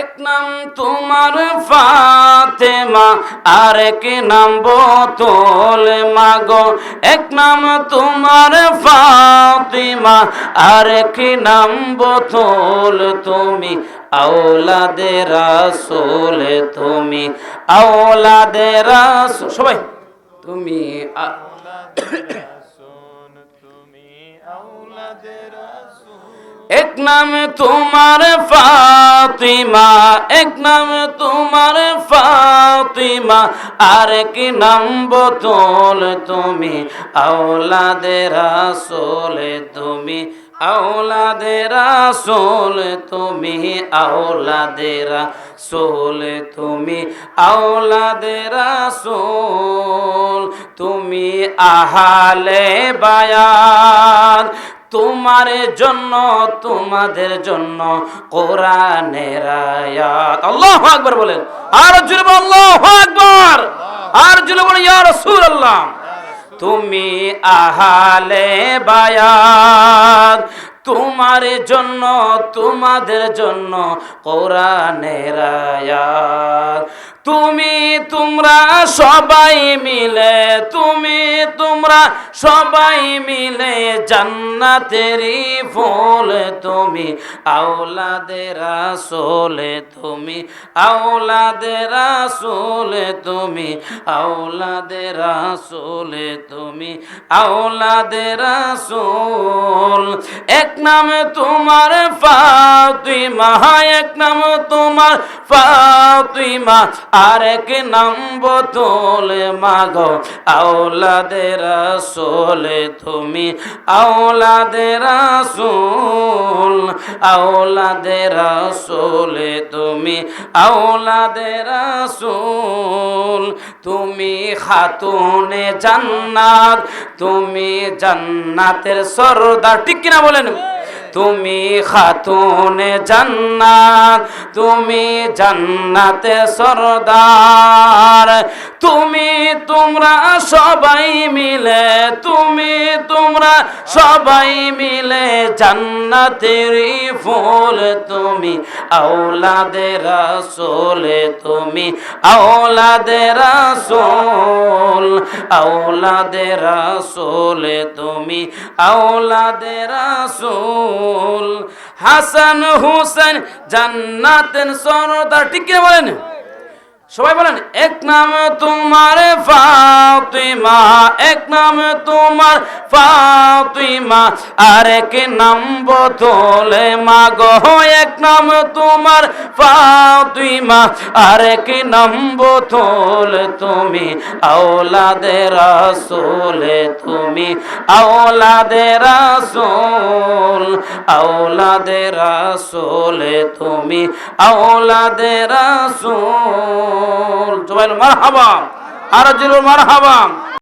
এক নাম তোমার ফাতেমা আর এক নাম বোতল মাগো। এক নাম তোমার ফাতিমা আর এক নাম বোতল তুমি। আওলাদে রাসূল তুমি আওলাদে রাসূল। সবাই, তুমি এক নাম তোমার ফাতিমা, এক নাম তোমার ফাতিমা আর কি নাম বোতল তুমি। আওলাদে রাসূল তুমি আওলাদে রাসূল তুমি আওলাদে রাসূল তুমি আওলাদে রাসূল তুমি আহালে বায়ান। তোমার জন্য, তোমাদের জন্য কোরআনের আয়াত। আল্লাহু আকবার বলেন। আর বলেন, আল্লাহু আকবার। আর বলেন, ইয়া রাসূলুল্লাহ। তুমি আহালে বায়াত তোমার জন্য, তোমাদের জন্য কোরআনের আয়াত। তুমি তোমরা সবাই মিলে, তুমি তোমরা সবাই মিলে জান্নাতেরই ফুল, তুমি আওলাদের রাসূলে, তুমি আওলাদের রাসূলে, তুমি আওলাদের রাসূলে, তুমি আওলাদের রাসূল। এক নাম তোমার ফাতিমা এক নাম তোমার ফাতিমা। আর এক নাম বোতলে মাগো আওলাদের রাসূলে তুমি আওলাদের রাসূল আওলাদের রাসূলে তুমি আওলাদের রাসূল, তুমি খাতুনে জান্নাত, তুমি জান্নাতের সরদার, ঠিক কিনা বলেন? তুমি খাতুনে জান্নাত তুমি জান্নাতে সরদার। তোমরা সবাই মিলে, তুমি তোমরা সবাই মিলে জান্নাতের ফুল, তুমি আওলাদে রাসূলে, তুমি আওলাদে রাসূল আওলাদে রাসূলে, তুমি আওলাদে রাসূল। হাসান হুসেন জান্নাতের সরদার, ঠিক বলেন? সবাই বলেন, এক নাম তোমার ফাতিমা, এক নাম তোমার ফাতিমা আর এক নাম বোতলে মাগো, এক নাম তোমার ফাতিমা আর এক নাম বোতল তুমি আওলাদে রাসূলে, তুমি আওলাদে রাসূল আওলাদে রাসূলে তুমি আওলাদে রাসূল। জবাইল মারহাবা আর জিলুল মারহাবা।